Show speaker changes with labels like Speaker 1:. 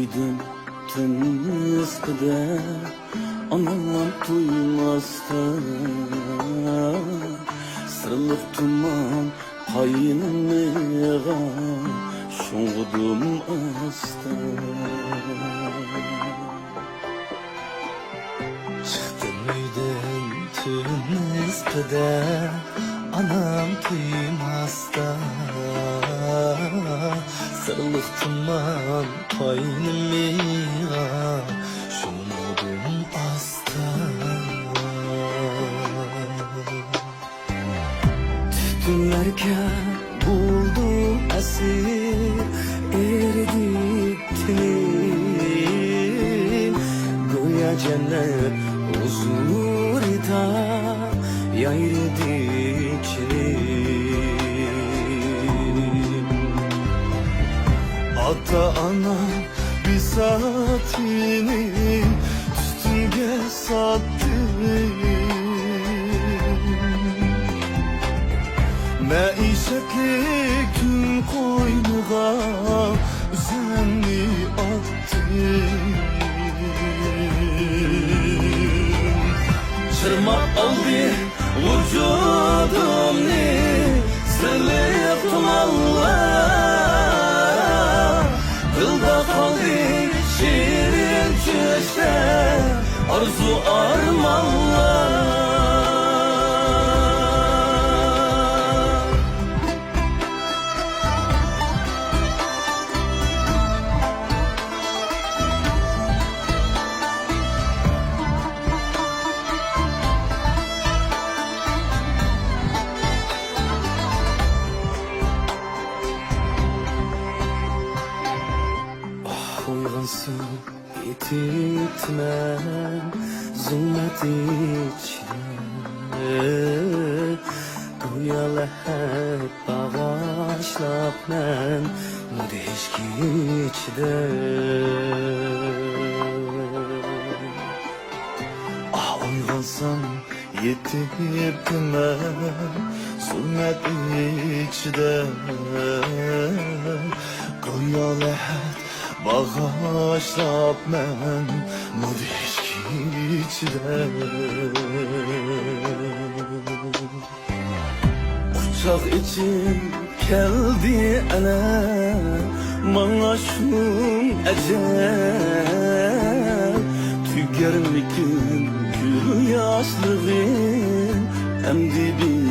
Speaker 1: Duydum tınıskıda Anam duymasdan Sırlık tuman payınmığa Şoğdum astan
Speaker 2: Çıktım uydan tünüzpede Anam duymazda Sırlık tuman paynımıya Şumudum astan
Speaker 1: Tünlerke buldum esir eridiktim. Goya cennet huzur ita yayrediklim
Speaker 2: Ata ana bir saatini üstünge sattı. Meişetli gün koynuğa
Speaker 1: çeşme Arzu armanla
Speaker 2: yetitmen zulmet içine. Goya lehet bağışlap men Mudeşki içde Ah uygansam yetitmen zulmet içde Goya lehet Bağışlap mən Mudişki içdə
Speaker 1: Uçak için geldi ana Bana şunun ecel Tügerlikin gül yaşlığın Hem dibime